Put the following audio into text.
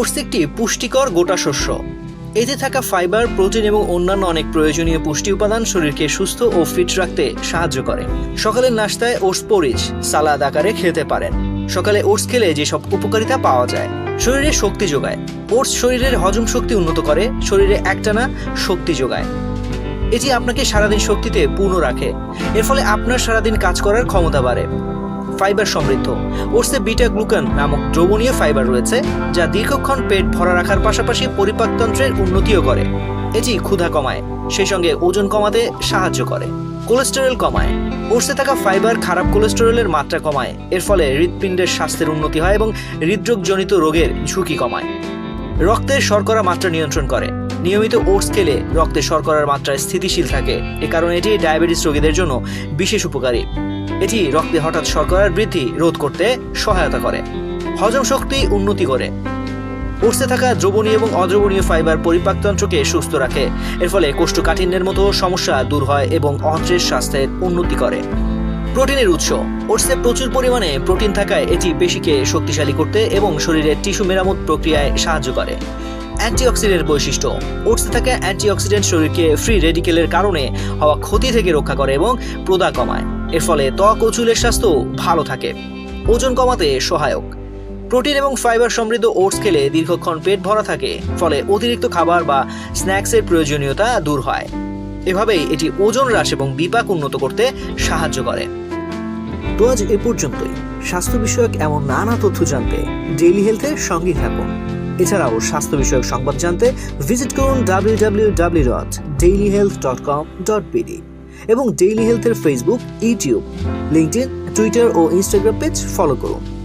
Oats একটি পুষ্টিকর গোটা শস্য। এতে থাকা ফাইবার, প্রোটিন এবং অন্যান্য অনেক প্রয়োজনীয় পুষ্টি উপাদান শরীরকে সুস্থ ও ফিট রাখতে সাহায্য করে। সকালের নাস্তায় ওটস পরিচ, সালাদ আকারে খেতে পারেন। সকালে ওটস খেলে যেসব উপকারিতা পাওয়া যায়, শরীরে শক্তি যোগায়। ওটস শরীরের হজম শক্তি উন্নত করে, শরীরে একটানা শক্তি যোগায়। এটি আপনাকে সারাদিন শক্তিতে পূর্ণ রাখে। এর ফলে আপনার সারাদিন কাজ করার ক্ষমতা বাড়ে। ফাইবার সমৃদ্ধ। ওটসে বিটা গ্লুকান নামক দ্রবণীয় ফাইবার রয়েছে, যা দীর্ঘক্ষণ পেট ভরা রাখার পাশাপাশি পরিপাকতন্ত্রের উন্নতিও করে। এটি ক্ষুধা কমায়, সেই সঙ্গে ওজন কমাতে সাহায্য করে। কোলেস্টেরল কমায়। ওটসে থাকা ফাইবার খারাপ কোলেস্টেরলের মাত্রা কমায়, এর ফলে হৃৎপিণ্ডের স্বাস্থ্যের উন্নতি হয় এবং হৃদরোগজনিত রোগের ঝুঁকি কমায়। রক্তের শর্করা মাত্রা নিয়ন্ত্রণ করে। নিয়মিত ওটস খেলে রক্তে শর্করার মাত্রা স্থিতিশীল থাকে। এ কারণে এটি ডায়াবেটিস রোগীদের জন্য বিশেষ উপকারী। এটি রক্তে হঠাৎ শর্করার বৃদ্ধি রোধ করতে সহায়তা করে। হজম শক্তি উন্নতি করে। ওটসে থাকা দ্রবণীয় এবং অদ্রবণীয় ফাইবার পরিপাকতন্ত্রকে সুস্থ রাখে। এর ফলে কোষ্ঠকাঠিন্যের মতো সমস্যা দূর হয় এবং অন্ত্রের স্বাস্থ্যের উন্নতি করে। প্রোটিনের উৎস। ওটসে প্রচুর পরিমাণে প্রোটিন থাকায় এটি পেশিকে শক্তিশালী করতে এবং শরীরের টিস্যু মেরামত প্রক্রিয়ায় সাহায্য করে। অ্যান্টিঅক্সিডেন্ট বৈশিষ্ট্য। ওটসে থাকা অ্যান্টিঅক্সিডেন্ট শরীরকে ফ্রি রেডিকেলের কারণে হওয়া ক্ষতি থেকে রক্ষা করে এবং প্রদা কমায়। এর ফলে ত্বক ও চুলের স্বাস্থ্য ভালো থাকে। ওজন কমাতে সহায়ক। প্রোটিন এবং ফাইবার সমৃদ্ধ ওটস খেলে দীর্ঘক্ষণ পেট ভরা থাকে, ফলে অতিরিক্ত খাবার বা স্ন্যাক্সের প্রয়োজনীয়তা দূর হয়। এভাবেই এটি ওজন হ্রাস এবং বিপাক উন্নত করতে সাহায্য করে। তো আজ এ পর্যন্তই। স্বাস্থ্য বিষয়ক এমন নানা তথ্য জানতে ডেইলি হেলথের সঙ্গেই থাকুন। এছাড়াও স্বাস্থ্য বিষয়ক সংবাদ জানতে ভিজিট করুন W W W daily health dot com dot এবং ডেইলি হেলথের ফেসবুক ইউটিউব লিঙ্কডিন টুইটার ও ইনস্টাগ্রাম পেজ ফলো করুন।